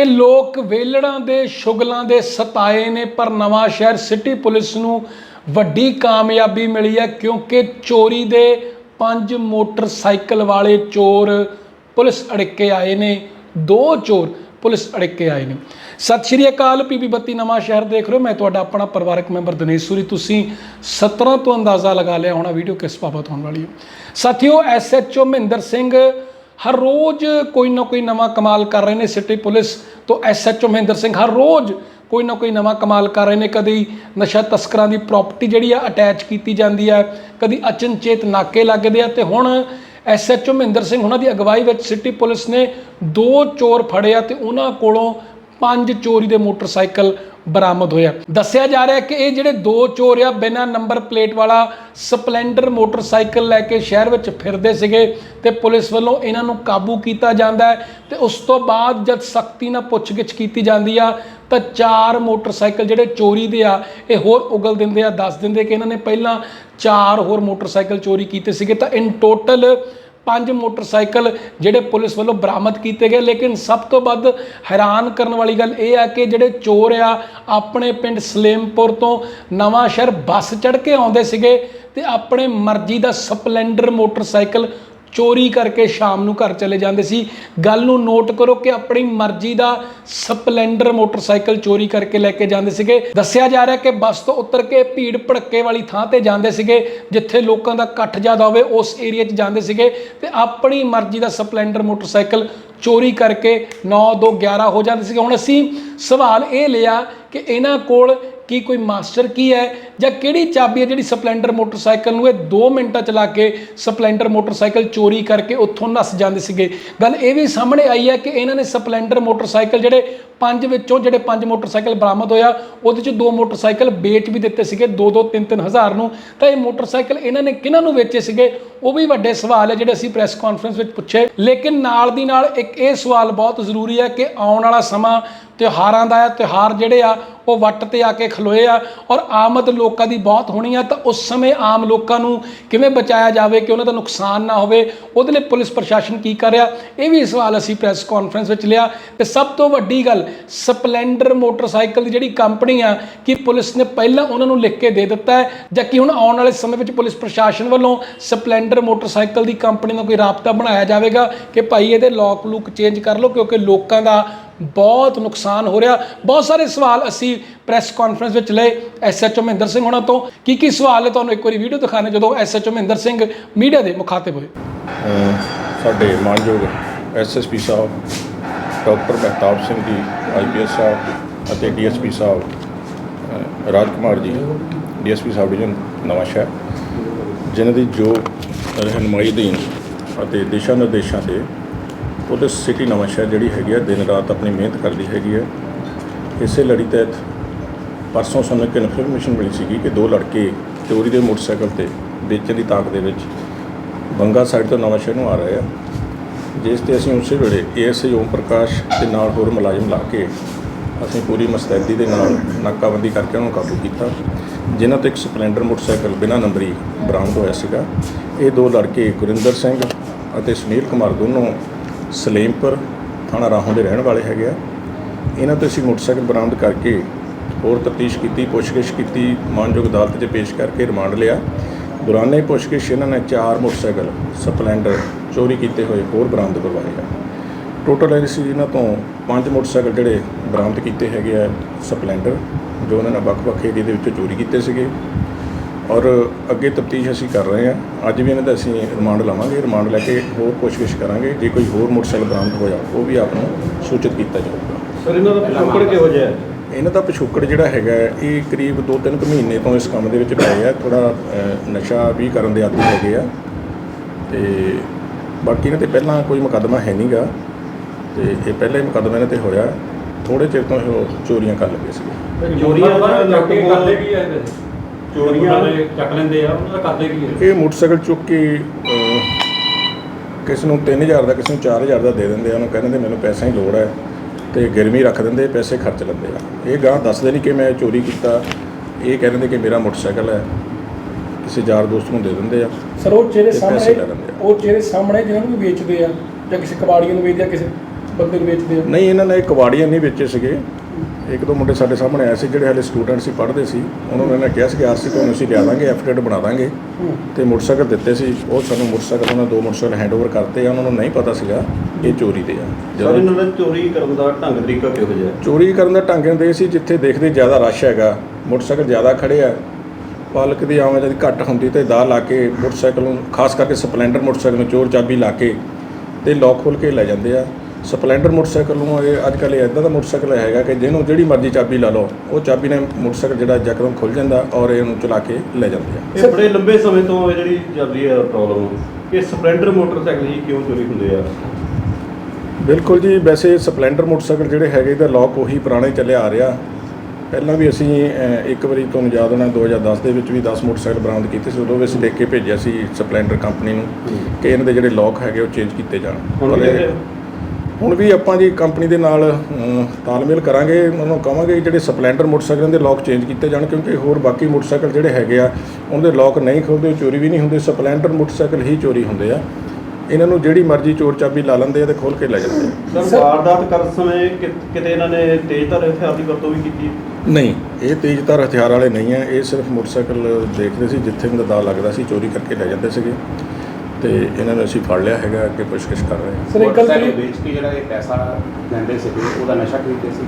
ਕਿ ਲੋਕ ਵੇਲੜਾਂ ਦੇ ਸ਼ੁਗਲਾਂ ਦੇ ਸਤਾਏ ਨੇ, ਪਰ ਨਵਾਂ ਸ਼ਹਿਰ ਸਿਟੀ ਪੁਲਿਸ ਨੂੰ ਵੱਡੀ ਕਾਮਯਾਬੀ ਮਿਲੀ ਹੈ ਕਿਉਂਕਿ ਚੋਰੀ ਦੇ ਪੰਜ ਮੋਟਰਸਾਈਕਲ ਵਾਲੇ ਚੋਰ ਪੁਲਿਸ ਅੜਿੱਕੇ ਆਏ ਨੇ। ਦੋ ਚੋਰ ਪੁਲਿਸ ਅੜਿੱਕੇ ਆਏ ਨੇ। ਸਤਿ ਸ਼੍ਰੀ ਅਕਾਲ ਪੀਪੀ ਬੱਤੀ, ਨਵਾਂ ਸ਼ਹਿਰ ਦੇਖ ਰਹੇ ਹੋ। ਮੈਂ ਤੁਹਾਡਾ ਆਪਣਾ ਪਰਿਵਾਰਕ ਮੈਂਬਰ ਦਿਨੇਸ਼ ਸੂਰੀ। ਤੁਸੀਂ 17 ਤੋਂ ਅੰਦਾਜ਼ਾ ਲਗਾ ਲਿਆ ਹੋਣਾ ਵੀਡੀਓ ਕਿਸ ਬਾਬਤ ਹੋਣ ਵਾਲੀ ਹੈ। ਸਾਥੀਓ ਐਸਐਚਓ ਮਹਿੰਦਰ ਸਿੰਘ ਹਰ ਰੋਜ਼ ਕੋਈ ਨਾ ਕੋਈ ਨਵਾਂ ਕਮਾਲ ਕਰ ਰਹੇ ਨੇ ਸਿਟੀ ਪੁਲਿਸ ਤੋਂ ਐਸਐਚਓ ਮਹਿੰਦਰ ਸਿੰਘ। ਹਰ ਰੋਜ਼ ਕੋਈ ਨਾ ਕੋਈ ਨਵਾਂ ਕਮਾਲ ਕਰ ਰਹੇ ਨੇ। ਕਦੀ ਨਸ਼ਾ ਤਸਕਰਾਂ ਦੀ ਪ੍ਰਾਪਰਟੀ ਜਿਹੜੀ ਆ ਅਟੈਚ ਕੀਤੀ ਜਾਂਦੀ ਹੈ ਕਦੀ ਅਚਨਚੇਤ ਨਾਕੇ ਲੱਗਦੇ ਆ ਤੇ ਹੁਣ ਐਸਐਚਓ ਮਹਿੰਦਰ ਸਿੰਘ, ਉਹਨਾਂ ਦੀ ਅਗਵਾਈ ਵਿੱਚ ਸਿਟੀ ਪੁਲਿਸ ਨੇ ਦੋ ਚੋਰ ਫੜੇ ਆ ਤੇ ਉਹਨਾਂ ਕੋਲੋਂ ਪੰਜ ਚੋਰੀ ਦੇ ਮੋਟਰਸਾਈਕਲ ਬਰਾਮਦ ਹੋਇਆ। ਦੱਸਿਆ ਜਾ ਰਿਹਾ ਕਿ ਇਹ ਜਿਹੜੇ ਦੋ ਚੋਰ ਆ, ਬਿਨਾਂ ਨੰਬਰ ਪਲੇਟ ਵਾਲਾ ਸਪਲੈਂਡਰ ਮੋਟਰਸਾਈਕਲ ਲੈ ਕੇ ਸ਼ਹਿਰ ਵਿੱਚ ਫਿਰਦੇ ਸੀਗੇ ਤੇ ਪੁਲਿਸ ਵੱਲੋਂ ਇਹਨਾਂ ਨੂੰ ਕਾਬੂ ਕੀਤਾ ਜਾਂਦਾ ਹੈ ਤੇ ਉਸ ਤੋਂ ਬਾਅਦ ਜਦ ਸਖਤੀ ਨਾਲ ਪੁੱਛਗਿੱਛ ਕੀਤੀ ਜਾਂਦੀ ਆ, ਤਾਂ ਚਾਰ ਮੋਟਰਸਾਈਕਲ ਜਿਹੜੇ ਚੋਰੀ ਦੇ ਆ, ਇਹ ਹੋਰ ਉਗਲ ਦਿੰਦੇ ਆ, ਦੱਸ ਦਿੰਦੇ ਕਿ ਇਹਨਾਂ ਨੇ ਪਹਿਲਾਂ ਚਾਰ ਹੋਰ ਮੋਟਰਸਾਈਕਲ ਚੋਰੀ ਕੀਤੇ ਸੀਗੇ। ਤਾਂ ਇਨ ਟੋਟਲ ਪੰਜ ਮੋਟਰਸਾਈਕਲ ਜਿਹੜੇ ਪੁਲਿਸ ਵੱਲੋਂ ਬਰਾਮਦ ਕੀਤੇ ਗਏ। ਲੇਕਿਨ ਸਭ ਤੋਂ ਵੱਧ ਹੈਰਾਨ ਕਰਨ ਵਾਲੀ ਗੱਲ ਇਹ ਆ ਕਿ ਜਿਹੜੇ ਚੋਰ ਆ, ਆਪਣੇ ਪਿੰਡ ਸਲੇਮਪੁਰ ਤੋਂ ਨਵਾਂ ਸ਼ਹਿਰ ਬੱਸ ਚੜ੍ਹ ਕੇ ਆਉਂਦੇ ਸੀਗੇ ਤੇ ਆਪਣੇ ਮਰਜ਼ੀ ਦਾ ਸਪਲੈਂਡਰ ਮੋਟਰਸਾਈਕਲ ਚੋਰੀ ਕਰਕੇ ਸ਼ਾਮ ਨੂੰ ਘਰ ਚਲੇ ਜਾਂਦੇ ਸੀ। ਗੱਲ ਨੂੰ ਨੋਟ ਕਰੋ ਕਿ ਆਪਣੀ ਮਰਜ਼ੀ ਦਾ ਸਪਲੈਂਡਰ ਮੋਟਰਸਾਈਕਲ ਚੋਰੀ ਕਰਕੇ ਲੈ ਕੇ ਜਾਂਦੇ ਸੀਗੇ। ਦੱਸਿਆ ਜਾ ਰਿਹਾ ਕਿ ਬੱਸ ਤੋਂ ਉਤਰ ਕੇ ਭੀੜ ਭੜੱਕੇ ਵਾਲੀ ਥਾਂ ਤੇ ਜਾਂਦੇ ਸੀਗੇ, ਜਿੱਥੇ ਲੋਕਾਂ ਦਾ ਇਕੱਠ ਜ਼ਿਆਦਾ ਹੋਵੇ, ਉਸ ਏਰੀਆ 'ਚ ਜਾਂਦੇ ਸੀਗੇ ਤੇ ਆਪਣੀ ਮਰਜ਼ੀ ਦਾ ਸਪਲੈਂਡਰ ਮੋਟਰਸਾਈਕਲ ਚੋਰੀ ਕਰਕੇ 9 2 11 ਹੋ ਜਾਂਦੇ ਸੀਗੇ। ਹੁਣ ਅਸੀਂ ਸਵਾਲ ਇਹ ਲਿਆ ਕਿ ਇਹਨਾਂ ਕੋਲ ਕੀ ਕੋਈ ਮਾਸਟਰ ਕੀ ਹੈ? ਜਾਂ ਕਿਹੜੀ ਚਾਬੀ ਹੈ ਜਿਹੜੀ ਸਪਲੈਂਡਰ ਮੋਟਰਸਾਈਕਲ ਨੂੰ ਇਹ 2 ਮਿੰਟਾਂ ਚਲਾ ਕੇ ਸਪਲੈਂਡਰ ਮੋਟਰਸਾਈਕਲ ਚੋਰੀ ਕਰਕੇ ਉੱਥੋਂ ਨੱਸ ਜਾਂਦੇ ਸੀਗੇ? ਗੱਲ ਇਹ ਵੀ ਸਾਹਮਣੇ ਆਈ ਹੈ ਕਿ ਇਹਨਾਂ ਨੇ ਸਪਲੈਂਡਰ ਮੋਟਰਸਾਈਕਲ ਜਿਹੜੇ ਪੰਜ ਵਿੱਚੋਂ ਜਿਹੜੇ ਪੰਜ ਮੋਟਰਸਾਈਕਲ ਬਰਾਮਦ ਹੋਇਆ, ਉਹਦੇ ਚ ਦੋ ਮੋਟਰਸਾਈਕਲ ਵੇਚ ਵੀ ਦਿੱਤੇ ਸੀਗੇ 2-2 3-3 ਹਜ਼ਾਰ ਨੂੰ। ਤਾਂ ਇਹ ਮੋਟਰਸਾਈਕਲ ਇਹਨਾਂ ਨੇ ਕਿਹਨਾਂ ਨੂੰ ਵੇਚੇ ਸੀਗੇ? ਉਹ ਵੀ ਵੱਡੇ ਸਵਾਲ ਹੈ ਜਿਹੜੇ ਅਸੀਂ ਪ੍ਰੈਸ ਕਾਨਫਰੰਸ ਵਿੱਚ ਪੁੱਛੇ। ਲੇਕਿਨ ਨਾਲ ਦੀ ਨਾਲ ਇੱਕ ਇਹ ਸਵਾਲ ਬਹੁਤ ਜ਼ਰੂਰੀ ਹੈ ਕਿ ਆਉਣ ਵਾਲਾ ਸਮਾਂ ਤਿਉਹਾਰਾਂ ਦਾ ਹੈ, ਤਿਉਹਾਰ ਜਿਹੜੇ ਆ, ਉਹ ਵੱਟ ਤੇ ਆ ਕੇ ਖਲੋਏ ਆ ਔਰ ਆਮਦ ਲੋਕ ਲੋਕਾਂ ਦੀ ਬਹੁਤ ਹੋਣੀ ਆ, ਤਾਂ ਉਸ ਸਮੇਂ ਆਮ ਲੋਕਾਂ ਨੂੰ ਕਿਵੇਂ ਬਚਾਇਆ ਜਾਵੇ ਕਿ ਉਹਨਾਂ ਦਾ ਨੁਕਸਾਨ ਨਾ ਹੋਵੇ? ਉਹਦੇ ਲਈ ਪੁਲਿਸ ਪ੍ਰਸ਼ਾਸਨ ਕੀ ਕਰ ਰਿਹਾ? ਇਹ ਵੀ ਸਵਾਲ ਅਸੀਂ ਪ੍ਰੈਸ ਕਾਨਫਰੰਸ ਵਿੱਚ ਲਿਆ। ਤੇ ਸਭ ਤੋਂ ਵੱਡੀ ਗੱਲ, ਸਪਲੈਂਡਰ ਮੋਟਰਸਾਈਕਲ ਦੀ ਜਿਹੜੀ ਕੰਪਨੀ ਆ, ਕਿ ਪੁਲਿਸ ਨੇ ਪਹਿਲਾਂ ਉਹਨਾਂ ਨੂੰ ਲਿਖ ਕੇ ਦੇ ਦਿੱਤਾ ਹੈ? ਜਾਂ ਕਿ ਹੁਣ ਆਉਣ ਵਾਲੇ ਸਮੇਂ ਵਿੱਚ ਪੁਲਿਸ ਪ੍ਰਸ਼ਾਸਨ ਵੱਲੋਂ ਸਪਲੈਂਡਰ ਮੋਟਰਸਾਈਕਲ ਦੀ ਕੰਪਨੀ ਨਾਲ ਕੋਈ ਰਾਬਤਾ ਬਣਾਇਆ ਜਾਵੇਗਾ? ਕਿ ਭਾਈ ਇਹਦੇ ਲੋਕ ਲੁੱਕ ਚੇਂਜ ਕਰ ਲਓ, ਕਿਉਂਕਿ ਲੋਕਾਂ ਦਾ ਬਹੁਤ ਨੁਕਸਾਨ ਹੋ ਰਿਹਾ। ਬਹੁਤ ਸਾਰੇ ਸਵਾਲ ਅਸੀਂ ਪ੍ਰੈਸ ਕਾਨਫਰੰਸ ਵਿੱਚ ਲਏ ਐਸਐਚਓ ਮਹਿੰਦਰ ਸਿੰਘ ਹੋਣਾ ਤੋਂ। ਕੀ ਕੀ ਸਵਾਲ ਹੈ ਤੁਹਾਨੂੰ ਇੱਕ ਵਾਰੀ ਵੀਡੀਓ ਦਿਖਾਣੇ ਜਦੋਂ ਐਸਐਚਓ ਮਹਿੰਦਰ ਸਿੰਘ ਮੀਡੀਆ ਦੇ ਮੁਖਾਤਿਬ ਹੋਏ? ਅ, ਸਾਡੇ ਮਾਨਯੋਗ ਐਸਐਸਪੀ ਸਾਹਿਬ ਡਾਕਟਰ ਮਹਿਤਾਬ ਸਿੰਘ ਜੀ ਆਈਪੀਐਸ ਸਾਹਿਬ ਅਤੇ ਡੀਐਸਪੀ ਸਾਹਿਬ ਅ, ਰਾਜ ਕੁਮਾਰ ਜੀ ਡੀਐਸਪੀ ਸਾਹਿਬ ਡਿਵੀਜ਼ਨ ਨਵਾਂ ਸ਼ਹਿਰ ਜਿਨ੍ਹਾਂ ਦੀ ਜੋ ਰਹਿਨਮਾਈ ਦੇਣ ਅਤੇ ਦਿਸ਼ਾ ਨਿਰਦੇਸ਼ਾਂ ਤੇ ਪੁਲਿਸ ਸਿਟੀ ਨਵਾਂਸ਼ਹਿਰ ਜਿਹੜੀ ਹੈਗੀ ਆ, ਦਿਨ ਰਾਤ ਆਪਣੀ ਮਿਹਨਤ ਕਰਦੀ ਹੈਗੀ ਹੈ ਇਸੇ ਲੜੀ ਤਹਿਤ ਪਰਸੋਂ ਸਾਨੂੰ ਇੱਕ ਇਨਫੋਰਮੇਸ਼ਨ ਮਿਲੀ ਸੀਗੀ ਕਿ ਦੋ ਲੜਕੇ ਚੋਰੀ ਦੇ ਮੋਟਰਸਾਈਕਲ ਤੇ ਵੇਚਣ ਦੀ ਤਾਕ ਦੇ ਵਿੱਚ ਬੰਗਾ ਸਾਈਡ ਤੋਂ ਨਵਾਂਸ਼ਹਿਰ ਨੂੰ ਆ ਰਹੇ ਆ। ਜਿਸ ਤੇ ਅਸੀਂ ਉਸੇ ਵੇਲੇ ਏਐਸਆਈ ਓਮ ਪ੍ਰਕਾਸ਼ ਤੇ ਨਾਲ ਹੋਰ ਮੁਲਾਜ਼ਮ ਲਾ ਕੇ ਅਸੀਂ ਪੂਰੀ ਮਸਤੈਦੀ ਦੇ ਨਾਲ ਨਾਕਾਬੰਦੀ ਕਰਕੇ ਉਹਨਾਂ ਨੂੰ ਕਾਬੂ ਕੀਤਾ, ਜਿਨ੍ਹਾਂ ਤੋਂ ਇੱਕ ਸਪਲੈਂਡਰ ਮੋਟਰਸਾਈਕਲ ਬਿਨਾਂ ਨੰਬਰੀ ਬਰਾਮਦ ਹੋਇਆ ਸੀਗਾ। ਇਹ ਦੋ ਲੜਕੇ ਗੁਰਿੰਦਰ ਸਿੰਘ ਅਤੇ ਸੁਨੀਲ ਕੁਮਾਰ ਦੋਨੋਂ ਸਲੇਮਪੁਰ ਥਾਣਾ ਰਾਹੋਂ ਦੇ ਰਹਿਣ ਵਾਲੇ ਹੈਗੇ ਆ। ਇਹਨਾਂ ਤੋਂ ਅਸੀਂ ਮੋਟਰਸਾਈਕਲ ਬਰਾਮਦ ਕਰਕੇ ਹੋਰ ਤਫਤੀਸ਼ ਕੀਤੀ, ਪੁੱਛਗਿੱਛ ਕੀਤੀ, ਮਾਨਯੋਗ ਅਦਾਲਤ 'ਚ ਪੇਸ਼ ਕਰਕੇ ਰਿਮਾਂਡ ਲਿਆ। ਦੌਰਾਨੇ ਪੁੱਛਗਿੱਛ ਇਹਨਾਂ ਨੇ ਚਾਰ ਮੋਟਰਸਾਈਕਲ, ਸਪਲੈਂਡਰ ਚੋਰੀ ਕੀਤੇ ਹੋਏ, ਹੋਰ ਬਰਾਮਦ ਕਰਵਾਏ ਆ। ਟੋਟਲ ਅਸੀਂ ਇਹਨਾਂ ਤੋਂ ਪੰਜ ਮੋਟਰਸਾਈਕਲ ਜਿਹੜੇ ਬਰਾਮਦ ਕੀਤੇ ਹੈਗੇ ਆ, ਸਪਲੈਂਡਰ, ਜੋ ਉਹਨਾਂ ਨੇ ਵੱਖ-ਵੱਖ ਏਰੀਏ ਦੇ ਵਿੱਚੋਂ ਚੋਰੀ ਕੀਤੇ ਸੀਗੇ। ਔਰ ਅੱਗੇ ਤਫਤੀਸ਼ ਅਸੀਂ ਕਰ ਰਹੇ ਹਾਂ। ਅੱਜ ਵੀ ਇਹਨਾਂ ਦਾ ਅਸੀਂ ਰਿਮਾਂਡ ਲਵਾਂਗੇ। ਰਿਮਾਂਡ ਲੈ ਕੇ ਹੋਰ ਪੁੱਛਗਿੱਛ ਕਰਾਂਗੇ। ਜੇ ਕੋਈ ਹੋਰ ਮੋਟਰਸਾਈਕਲ ਬਰਾਮਦ ਹੋਇਆ ਉਹ ਵੀ ਆਪ ਨੂੰ ਸੂਚਿਤ ਕੀਤਾ ਜਾਊਗਾ। ਸਰ ਇਹਨਾਂ ਦਾ ਪਿਛੋਕੜ ਕਿਹੋ ਜਿਹਾ ਹੈ? ਇਹਨਾਂ ਦਾ ਪਿਛੋਕੜ ਜਿਹੜਾ ਹੈਗਾ ਇਹ ਕਰੀਬ 2-3 ਕੁ ਮਹੀਨੇ ਤੋਂ ਇਸ ਕੰਮ ਦੇ ਵਿੱਚ ਪਏ ਆ। ਥੋੜਾ ਨਸ਼ਾ ਵੀ ਕਰਨ ਦੇ ਆਦੀ ਹੈਗੇ ਆ। ਤੇ ਬਾਕੀ ਇਹਨਾਂ ਤੇ ਪਹਿਲਾਂ ਕੋਈ ਮੁਕੱਦਮਾ ਹੈ ਨਹੀਂਗਾ ਤੇ ਇਹ ਪਹਿਲਾ ਹੀ ਮੁਕੱਦਮਾ ਇਹਨਾਂ ਤੇ ਹੋਇਆ। ਥੋੜੇ ਚਿਰ ਤੋਂ ਇਹ ਚੋਰੀਆਂ ਕਰਨ ਲੱਗੇ ਸੀਗੇ। ਚੋਰੀਆਂ ਦਾ ਨੱਕੇ ਕਰਦੇ ਕੀ ਹੈ ਇਹਦੇ? ਚੋਰੀਆਂ। ਵਾਲੇ ਚੱਕ ਲੈਂਦੇ ਆ ਉਹਨਾਂ ਦਾ ਕਰਦੇ ਕੀ ਹੈ ਇਹ ਮੋਟਰਸਾਈਕਲ ਚੁੱਕ ਕੇ ਅਹ, ਕਿਸ ਨੂੰ 3000 ਦਾ ਕਿਸ ਨੂੰ 4000 ਦਾ ਦੇ ਦਿੰਦੇ ਆ ਉਹਨੂੰ ਕਹਿੰਦੇ ਮੈਨੂੰ ਪੈਸਿਆਂ ਦੀ ਲੋੜ ਹੈ ਤੇ ਗਿਰਵੀ ਰੱਖ ਦਿੰਦੇ ਪੈਸੇ ਖਰਚ ਲੈਂਦੇ ਆ। ਇਹ ਗਾਂ ਦੱਸਦੇ ਨਹੀਂ ਕਿ ਮੈਂ ਚੋਰੀ ਕੀਤਾ। ਇਹ ਕਹਿ ਦਿੰਦੇ ਕਿ ਮੇਰਾ ਮੋਟਰਸਾਈਕਲ ਹੈ ਕਿਸੇ ਯਾਰ ਦੋਸਤ ਨੂੰ ਦੇ ਦਿੰਦੇ ਆ ਸਰ ਉਹ ਚਿਹਰੇ ਤੇ ਪੈਸੇ ਸਾਹਮਣੇ ਲੈ ਲੈਂਦੇ ਆ। ਉਹ ਚਿਹਰੇ ਸਾਹਮਣੇ ਜਿਹਨਾਂ ਨੂੰ ਵੇਚਦੇ ਆ ਜਾਂ ਕਿਸੇ ਕਬਾੜੀਆਂ ਨੂੰ ਵੇਚਦੇ ਆ ਕਿਸੇ ਬੰਦੇ ਨੂੰ ਵੇਚਦੇ ਆ? ਨਹੀਂ ਇਹਨਾਂ ਨੇ ਕਵਾੜੀਆਂ ਨਹੀਂ ਵੇਚੇ ਸੀਗੇ। ਇੱਕ ਦੋ ਮੁੰਡੇ ਸਾਡੇ ਸਾਹਮਣੇ ਆਏ ਸੀ ਜਿਹੜੇ ਹਾਲੇ ਸਟੂਡੈਂਟ ਸੀ ਪੜ੍ਹਦੇ ਸੀ। ਉਹਨਾਂ ਨੇ ਕਿਹਾ ਸੀ ਕਿ ਆਰਸੀ ਤੁਹਾਨੂੰ ਅਸੀਂ ਲਿਆ ਦਾਂਗੇ ਐਫੀਡੇਟ ਬਣਾ ਦਾਂਗੇ। ਤੇ ਮੋਟਰਸਾਈਕਲ ਦਿੱਤੇ ਸੀ। ਉਹ ਸਾਨੂੰ ਮੋਟਰਸਾਈਕਲ ਉਹਨਾਂ ਦੋ ਮੋਟਰਸਾਈਕਲ ਹੈਂਡਓਵਰ ਕਰਤੇ ਆ। ਉਹਨਾਂ ਨੂੰ ਨਹੀਂ ਪਤਾ ਸੀਗਾ ਇਹ ਚੋਰੀ ਦੇ ਆ। ਸਰ ਇਹਨਾਂ ਦਾ ਚੋਰੀ ਕਰਨ ਦਾ ਢੰਗ ਤਰੀਕਾ ਕਿਹੋ ਜਿਹਾ ਚੋਰੀ ਕਰਨ ਦਾ ਢੰਗ ਦੇ ਸੀ ਜਿੱਥੇ ਦੇਖਦੇ ਜ਼ਿਆਦਾ ਰਸ਼ ਹੈਗਾ। ਮੋਟਰਸਾਈਕਲ ਜ਼ਿਆਦਾ ਖੜੇ ਆ। ਪਾਲਕ ਦੀ ਆਵਾਜਾਈ ਘੱਟ ਹੁੰਦੀ ਤੇ ਦਾ ਲਾ ਕੇ ਮੋਟਰਸਾਈਕਲ ਨੂੰ ਖਾਸ ਕਰਕੇ ਸਪਲੈਂਡਰ ਮੋਟਰਸਾਈਕਲ ਨੂੰ ਚੋਰ ਚਾਬੀ ਲਾ ਕੇ ਤੇ ਲੋਕ ਖੋਲ ਕੇ ਲੈ ਜਾਂਦੇ ਆ। ਸਪਲੈਂਡਰ ਮੋਟਰਸਾਈਕਲ ਨੂੰ ਇਹ ਅੱਜ ਕੱਲ੍ਹ ਇਦਾਂ ਦਾ ਮੋਟਰਸਾਈਕਲ ਹੈਗਾ ਕਿ ਜਿਹਨੂੰ ਜਿਹੜੀ ਮਰਜ਼ੀ ਚਾਬੀ ਲਾ ਲਓ ਉਹ ਚਾਬੀ ਨੇ ਮੋਟਰਸਾਈਕਲ ਜਿਹੜਾ ਯਕਦਮ ਖੁੱਲ ਜਾਂਦਾ ਔਰ ਇਹਨੂੰ ਚਲਾ ਕੇ ਲੈ ਜਾਂਦੇ ਆ। ਇਹ ਬੜੇ ਲੰਬੇ ਸਮੇਂ ਤੋਂ ਇਹ ਜਿਹੜੀ ਚੱਲਦੀ ਹੈ ਪ੍ਰੋਬਲਮ ਕਿ ਸਪਲੈਂਡਰ ਮੋਟਰਸਾਈਕਲ ਹੀ ਕਿਉਂ ਚੋਰੀ ਹੁੰਦੇ ਆ? ਬਿਲਕੁਲ ਜੀ ਵੈਸੇ ਸਪਲੈਂਡਰ ਮੋਟਰਸਾਈਕਲ ਜਿਹੜੇ ਹੈਗੇ ਇਹਦਾ ਲੋਕ ਉਹੀ ਪੁਰਾਣੇ ਚੱਲਿਆ ਆ ਰਿਹਾ। ਪਹਿਲਾਂ ਵੀ ਅਸੀਂ ਇੱਕ ਵਾਰੀ ਤੁਹਾਨੂੰ ਯਾਦ ਹੋਣਾ 2010 ਦੇ ਵਿੱਚ ਵੀ 10 ਮੋਟਰਸਾਈਕਲ ਬਰਾਮਦ ਕੀਤੇ ਸੀ ਉਦੋਂ ਵੀ ਅਸੀਂ ਲਿਖ ਕੇ ਭੇਜਿਆ ਸੀ ਸਪਲੈਂਡਰ ਕੰਪਨੀ ਨੂੰ ਕਿ ਇਹਨਾਂ ਦੇ ਜਿਹੜੇ ਲੋਕ ਹੈਗੇ ਉਹ ਚੇਂਜ ਕੀਤੇ ਜਾਣ। ਹੁਣ ਪਰ ਇਹ- ਹੁਣ ਵੀ ਆਪਾਂ ਜੀ ਕੰਪਨੀ ਦੇ ਨਾਲ ਤਾਲਮੇਲ ਕਰਾਂਗੇ ਉਹਨਾਂ ਨੂੰ ਕਹਾਂਗੇ ਜਿਹੜੇ ਸਪਲੈਂਡਰ ਮੋਟਰਸਾਈਕਲਾਂ ਦੇ ਲੋਕ ਚੇਂਜ ਕੀਤੇ ਜਾਣ ਕਿਉਂਕਿ ਹੋਰ ਬਾਕੀ ਮੋਟਰਸਾਈਕਲ ਜਿਹੜੇ ਹੈਗੇ ਆ ਉਹਨਾਂ ਦੇ ਲੋਕ ਨਹੀਂ ਖੁੱਲਦੇ ਚੋਰੀ ਵੀ ਨਹੀਂ ਹੁੰਦੇ ਸਪਲੈਂਡਰ ਮੋਟਰਸਾਈਕਲ ਹੀ ਚੋਰੀ ਹੁੰਦੇ ਆ। ਇਹਨਾਂ ਨੂੰ ਜਿਹੜੀ ਮਰਜ਼ੀ ਚੋਰ ਚਾਬੀ ਲਾ ਲੈਂਦੇ ਆ ਤੇ ਖੋਲ ਕੇ ਲੈ ਜਾਂਦੇ ਆ। ਸਰ ਵਾਰਦਾਤ ਕਰਨ ਸਮੇਂ ਕਿਤੇ ਇਹਨਾਂ ਨੇ ਤੇਜ਼ਧਾਰ ਹਥਿਆਰ ਦੀ ਵਰਤੋਂ ਵੀ ਕੀਤੀ? ਨਹੀਂ ਇਹ ਤੇਜ਼ਧਾਰ ਹਥਿਆਰ ਵਾਲੇ ਨਹੀਂ ਆ ਇਹ ਸਿਰਫ ਮੋਟਰਸਾਈਕਲ ਦੇਖਦੇ ਸੀ ਜਿੱਥੇ ਵੀ ਦਾ ਲੱਗਦਾ ਸੀ ਚੋਰੀ ਕਰਕੇ ਲੈ ਜਾਂਦੇ ਸੀਗੇ। ਤੇ ਇਹਨਾਂ ਨੂੰ ਅਸੀਂ ਫੜ ਲਿਆ ਹੈਗਾ ਅੱਗੇ ਪੁੱਛਗਿੱਛ ਕਰ ਰਹੇ ਹਾਂ। ਸਰ ਇੱਕ ਗੱਲ ਕਰੀਏ ਵੇਚ ਕੇ ਜਿਹੜਾ ਇਹ ਪੈਸਾ ਲੈਂਦੇ ਸੀਗੇ ਉਹਦਾ ਨਸ਼ਾ ਖਰੀਦਦੇ ਸੀ?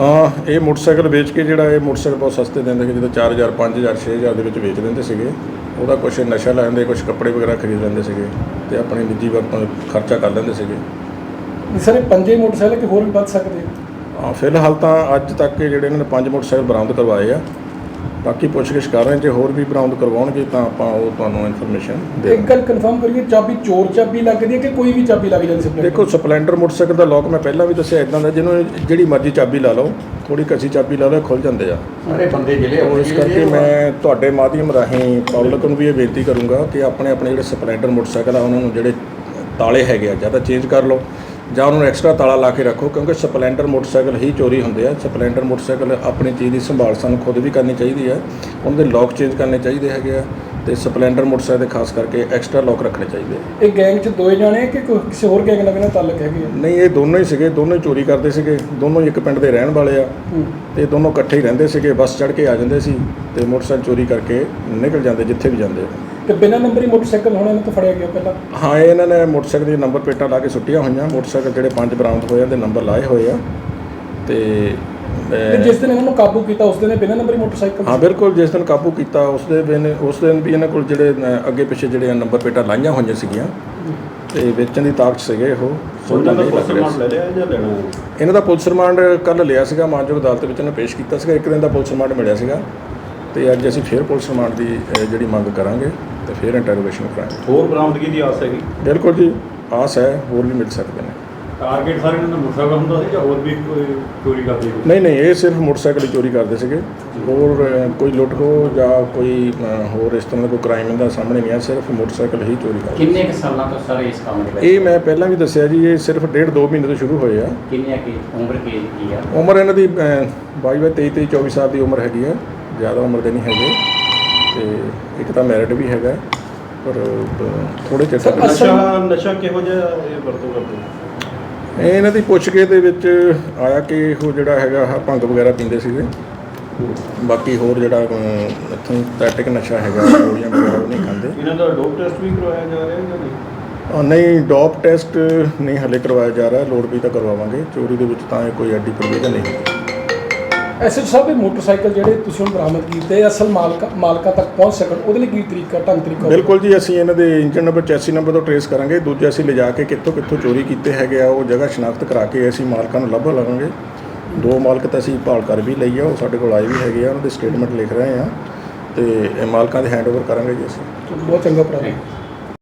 ਆ ਇਹ ਮੋਟਰਸਾਈਕਲ ਵੇਚ ਕੇ ਜਿਹੜਾ ਇਹ ਮੋਟਰਸਾਈਕਲ ਬਹੁਤ ਸਸਤੇ ਦਿੰਦੇ ਕਿ ਜਦੋਂ 4000 5000 6000 ਦੇ ਵਿੱਚ ਵੇਚ ਦਿੰਦੇ ਸੀਗੇ। ਉਹਦਾ ਕੁਝ ਨਸ਼ਾ ਲੈ ਲੈਂਦੇ ਕੁਝ ਕੱਪੜੇ ਵਗੈਰਾ ਖਰੀਦ ਲੈਂਦੇ ਸੀਗੇ ਤੇ ਆਪਣੀ ਨਿੱਜੀ ਵਰਤੋਂ ਖਰਚਾ ਕਰ ਲੈਂਦੇ ਸੀਗੇ। ਸਰ ਇਹ ਪੰਜੇ ਮੋਟਰਸਾਈਕਲ ਕਿ ਹੋਰ ਵੀ ਵੱਧ ਸਕਦੇ ਆ? ਫਿਲਹਾਲ ਤਾਂ ਅੱਜ ਤੱਕ ਇਹ ਜਿਹੜੇ ਇਹਨਾਂ ਨੇ ਪੰਜ ਮੋਟਰਸਾਈਕਲ ਬਰਾਮਦ ਕਰਵਾਏ ਆ। ਬਾਕੀ ਪੁੱਛਗਿੱਛ ਕਰ ਰਹੇ ਜੇ ਹੋਰ ਵੀ ਬਰਾਮਦ ਕਰਵਾਉਣਗੇ ਤਾਂ ਆਪਾਂ ਉਹ ਤੁਹਾਨੂੰ ਇਨਫੋਰਮੇਸ਼ਨ ਦੇ ਇੱਕ ਗੱਲ ਕਨਫਰਮ ਕਰੀਏ ਚਾਬੀ ਚੋਰ ਚਾਬੀ ਲੱਗਦੀ ਹੈ ਕਿ ਕੋਈ ਵੀ ਚਾਬੀ ਲੱਗ ਜਾਂਦੀ ਸੀ ਦੇਖੋ ਸਪਲੈਂਡਰ ਮੋਟਰਸਾਈਕਲ ਦਾ ਲੋਕ ਮੈਂ ਪਹਿਲਾਂ ਵੀ ਦੱਸਿਆ ਇਦਾਂ ਦਾ ਜਿਹਨੂੰ ਜਿਹੜੀ ਮਰਜ਼ੀ ਚਾਬੀ ਲਾ ਲਓ ਥੋੜੀ ਕਸੀ ਚਾਬੀ ਲਾ ਲਓ ਖੁੱਲ ਜਾਂਦੇ ਆ। ਸਾਰੇ ਬੰਦੇ ਜਿਹੜੇ ਉਹ ਇਸ ਕਰਕੇ ਮੈਂ ਤੁਹਾਡੇ ਮਾਧਿਅਮ ਰਾਹੀਂ ਪਬਲਿਕ ਨੂੰ ਵੀ ਇਹ ਬੇਨਤੀ ਕਰੂੰਗਾ ਕਿ ਆਪਣੇ ਆਪਣੇ ਜਿਹੜੇ ਸਪਲੈਂਡਰ ਮੋਟਰਸਾਈਕਲ ਆ ਉਹਨਾਂ ਨੂੰ ਜਿਹੜੇ ਤਾਲੇ ਹੈਗੇ ਆ ਜਾਂ ਤਾਂ ਚੇਂਜ ਕਰ ਲਓ। ਜਾਂ ਉਹਨਾਂ ਨੂੰ ਐਕਸਟਰਾ ਤਾਲਾ ਲਾ ਕੇ ਰੱਖੋ ਕਿਉਂਕਿ ਸਪਲੈਂਡਰ ਮੋਟਰਸਾਈਕਲ ਹੀ ਚੋਰੀ ਹੁੰਦੇ ਆ। ਸਪਲੈਂਡਰ ਮੋਟਰਸਾਈਕਲ ਆਪਣੀ ਚੀਜ਼ ਦੀ ਸੰਭਾਲ ਸਾਨੂੰ ਖੁਦ ਵੀ ਕਰਨੀ ਚਾਹੀਦੀ ਆ। ਉਹਨਾਂ ਦੇ ਲੋਕ ਚੇਂਜ ਕਰਨੇ ਚਾਹੀਦੇ ਹੈਗੇ ਆ ਤੇ ਸਪਲੈਂਡਰ ਮੋਟਰਸਾਈਕਲ ਦੇ ਖਾਸ ਕਰਕੇ ਐਕਸਟਰਾ ਲੋਕ ਰੱਖਣੇ ਚਾਹੀਦੇ ਆ। ਇਹ ਗੈਂਗ ਚ ਦੋਏ ਜਾਣੇ ਕਿ ਕੋਈ ਕਿਸੇ ਹੋਰ ਗੈਂਗ ਨਾਲ ਵੀ ਨਾਲ ਤਾਲੁਕ ਹੈਗੇ ਆ? ਨਹੀਂ ਇਹ ਦੋਨੋਂ ਹੀ ਸੀਗੇ ਦੋਨੋਂ ਹੀ ਚੋਰੀ ਕਰਦੇ ਸੀਗੇ। ਦੋਨੋਂ ਹੀ ਇੱਕ ਪਿੰਡ ਦੇ ਰਹਿਣ ਵਾਲੇ ਆ। ਹੂੰ। ਤੇ ਦੋਨੋਂ ਇਕੱਠੇ ਹੀ ਰਹਿੰਦੇ ਸੀਗੇ ਬੱਸ ਚੜ੍ਹ ਕੇ ਆ ਜਾਂਦੇ ਸੀ ਤੇ ਮੋਟਰਸਾਈਕਲ ਚੋਰੀ ਕਰਕੇ ਨਿਕਲ ਜਾਂਦੇ ਜਿੱਥੇ ਵੀ ਜਾਂਦੇ ਤੇ ਬਿਨਾਂ ਨੰਬਰੀ ਮੋਟਰਸਾਈਕਲ ਹੁਣ ਇਹਨਾਂ ਤੋਂ ਫੜਿਆ ਗਿਆ ਪਹਿਲਾਂ? ਹਾਂ ਇਹ ਇਹਨਾਂ ਨੇ ਮੋਟਰਸਾਈਕਲ ਦੀ ਨੰਬਰ ਪਲੇਟਾਂ ਲਾ ਕੇ ਸੁੱਟੀਆਂ ਹੋਈਆਂ। ਮੋਟਰਸਾਈਕਲ ਜਿਹੜੇ ਪੰਜ ਬਰਾਮਦ ਹੋਏ ਆ ਦੇ ਨੰਬਰ ਲਾਏ ਹੋਏ ਆ। ਤੇ ਜਿਸ ਦਿਨ ਇਹਨਾਂ ਨੂੰ ਕਾਬੂ ਕੀਤਾ ਉਸ ਦਿਨ ਇਹ ਬਿਨਾਂ ਨੰਬਰੀ ਮੋਟਰਸਾਈਕਲ ਹਾਂ ਬਿਲਕੁਲ ਜਿਸ ਦਿਨ ਕਾਬੂ ਕੀਤਾ ਉਸ ਦੇ ਦਿਨ ਉਸ ਦਿਨ ਵੀ ਇਹਨਾਂ ਕੋਲ ਜਿਹੜੇ ਅੱਗੇ ਪਿੱਛੇ ਜਿਹੜੇ ਨੰਬਰ ਪਲੇਟਾਂ ਲਾਈਆਂ ਹੋਈਆਂ ਸੀਗੀਆਂ। ਤੇ ਵੇਚਣ ਦੀ ਤਾਕਤ ਸੀਗੇ ਉਹ। ਉਹਨਾਂ ਦਾ ਨਹੀਂ ਲੱਗ ਰਿਹਾ ਪੋਸਟਮਾਰਟਮ ਲੈ ਲਿਆ ਜਾਂ ਲੈਣਾ? ਹੈ? ਇਹਨਾਂ ਦਾ ਪੁਲਿਸ ਰਿਮਾਂਡ ਕੱਲ ਲਿਆ ਸੀਗਾ। ਮਾਨਯੋਗ ਅਦਾਲਤ ਵਿੱਚ ਇਹਨੂੰ ਪੇਸ਼ ਕੀਤਾ ਸੀਗਾ। ਇੱਕ ਦਿਨ ਦਾ ਪੁਲਿਸ ਰਿਮਾਂਡ ਮਿਲਿਆ ਸੀਗਾ। ਤੇ ਅੱਜ ਅਸੀਂ ਫੇਰ ਪੁਲਿਸ ਰਿਮਾਂਡ ਦੀ ਅਹ, ਜਿਹੜੀ ਮੰਗ ਕਰਾਂਗੇ ਤੇ ਫੇਰ ਇੰਟਰੋਗੇਸ਼ਨ ਕਰਾਂਗੇ। ਹੋਰ ਬਰਾਮਦਗੀ ਦੀ ਆਸ ਹੈਗੀ? ਬਿਲਕੁਲ ਜੀ ਆਸ ਹੈ ਹੋਰ ਵੀ ਮਿਲ ਸਕਦੇ ਨੇ। ਟਾਰਗੇਟ ਸਾਰੇ ਇਹਨਾਂ ਦਾ ਮੋਟਰਸਾਈਕਲ ਹੁੰਦਾ ਸੀ ਜਾਂ ਹੋਰ ਵੀ ਕੋਈ ਚੋਰੀ ਕਰਦੇ ਸੀ? ਨਹੀਂ ਨਹੀਂ ਇਹ ਸਿਰਫ ਮੋਟਰਸਾਈਕਲ ਹੀ ਚੋਰੀ ਕਰਦੇ ਸੀਗੇ। ਹੋਰ ਅਹ, ਕੋਈ ਲੁੱਟ ਖੋ ਜਾਂ ਕੋਈ ਅਹ, ਹੋਰ ਇਸ ਤਰ੍ਹਾਂ ਦਾ ਕੋਈ ਕ੍ਰਾਈਮ ਇਹਦਾ ਸਾਹਮਣੇ ਨਹੀਂ ਆ ਸਿਰਫ ਮੋਟਰਸਾਈਕਲ ਹੀ ਚੋਰੀ ਕਰਦੇ ਕਿੰਨੇ ਕੁ ਸਾਲਾਂ ਤੋਂ ਸਰ ਇਸ ਕੰਮ ਦੇ ਵਿੱਚ? ਇਹ ਮੈਂ ਪਹਿਲਾਂ ਵੀ ਦੱਸਿਆ ਜੀ ਇਹ ਸਿਰਫ ਡੇਢ ਦੋ ਮਹੀਨੇ ਤੋਂ ਸ਼ੁਰੂ ਹੋਏ ਆ। ਕਿੰਨੇ ਕੀ ਉਮਰ ਕੀ ਕੀ ਆ? ਉਮਰ ਇਹਨਾਂ ਦੀ 22 23 23 24 ਸਾਲ ਦੀ ਉਮਰ ਹੈਗੀ ਆ। ਜ਼ਿਆਦਾ ਉਮਰ ਦੇ ਨਹੀਂ ਹੈਗੇ ਤੇ ਇੱਕ ਤਾਂ ਮੈਰਿਡ ਵੀ ਹੈਗਾ ਪਰ ਥੋੜੇ ਚਿਰ ਤੱਕ ਨਸ਼ਾ ਨਸ਼ਾ ਕਿਹੋ ਜਿਹਾ ਇਹ ਵਰਤੋਂ ਕਰਦੇ ਇਹ ਇਹਨਾਂ ਦੀ ਪੁੱਛਗੇ ਦੇ ਵਿੱਚ ਆਇਆ ਕਿ ਉਹ ਜਿਹੜਾ ਹੈਗਾ ਆਹ ਭੰਗ ਵਗੈਰਾ ਪੀਂਦੇ ਸੀਗੇ। ਬਾਕੀ ਹੋਰ ਜਿਹੜਾ ਸਿੰਥੈਟਿਕ ਨਸ਼ਾ ਹੈਗਾ ਗੋਲੀਆਂ ਵਗੈਰਾ ਉਹ ਨਹੀਂ ਖਾਂਦੇ। ਇਹਨਾਂ ਦਾ ਡੋਪ ਟੈਸਟ ਵੀ ਕਰਵਾਇਆ ਜਾ ਰਿਹਾ ਜਾਂ ਨਹੀਂ? ਨਹੀਂ ਡੋਪ ਟੈਸਟ ਨਹੀਂ ਹਲੇ ਕਰਵਾਇਆ ਜਾ ਰਿਹਾ ਲੋੜ ਵੀ ਤਾਂ ਕਰਵਾਵਾਂਗੇ। ਚੋਰੀ ਦੇ ਵਿੱਚ ਤਾਂ ਇਹ ਕੋਈ ਐਡੀ ਪ੍ਰੋਵੀਜ਼ਨ ਨਹੀਂ ਹੁੰਦੀ ਐਸੇ ਸਾਹਿਬ ਇਹ ਮੋਟਰਸਾਈਕਲ ਜਿਹੜੇ ਤੁਸੀਂ ਹੁਣ ਬਰਾਮਦ ਕੀਤੇ ਅਸਲ ਮਾਲਕਾਂ ਮਾਲਕਾਂ ਤੱਕ ਪਹੁੰਚ ਸਕਣ ਉਹਦੇ ਲਈ ਕੀ ਤਰੀਕਾ ਢੰਗ ਤਰੀਕਾ? ਬਿਲਕੁਲ ਜੀ ਅਸੀਂ ਇਹਨਾਂ ਦੇ ਇੰਜਨ ਨੰਬਰ ਚੈਸੀ ਨੰਬਰ ਤੋਂ ਟਰੇਸ ਕਰਾਂਗੇ। ਦੂਜੇ ਅਸੀਂ ਲਿਜਾ ਕੇ ਕਿੱਥੋਂ ਕਿੱਥੋਂ ਚੋਰੀ ਕੀਤੇ ਹੈਗੇ ਆ ਉਹ ਜਗ੍ਹਾ ਸ਼ਨਾਖਤ ਕਰਾ ਕੇ ਅਸੀਂ ਮਾਲਕਾਂ ਨੂੰ ਲੱਭ ਲਵਾਂਗੇ। ਦੋ ਮਾਲਕ ਤਾਂ ਅਸੀਂ ਭਾਲ ਕਰ ਵੀ ਲਈ ਆ ਉਹ ਸਾਡੇ ਕੋਲ ਆਏ ਵੀ ਹੈਗੇ ਆ ਉਹਨਾਂ ਦੇ ਸਟੇਟਮੈਂਟ ਲਿਖ ਰਹੇ ਆ। ਤੇ ਇਹ ਮਾਲਕਾਂ ਦੇ ਹੈਂਡਓਵਰ ਕਰਾਂਗੇ ਜੀ ਅਸੀਂ। ਬਹੁਤ ਚੰਗਾ ਪ੍ਰਾਪਤ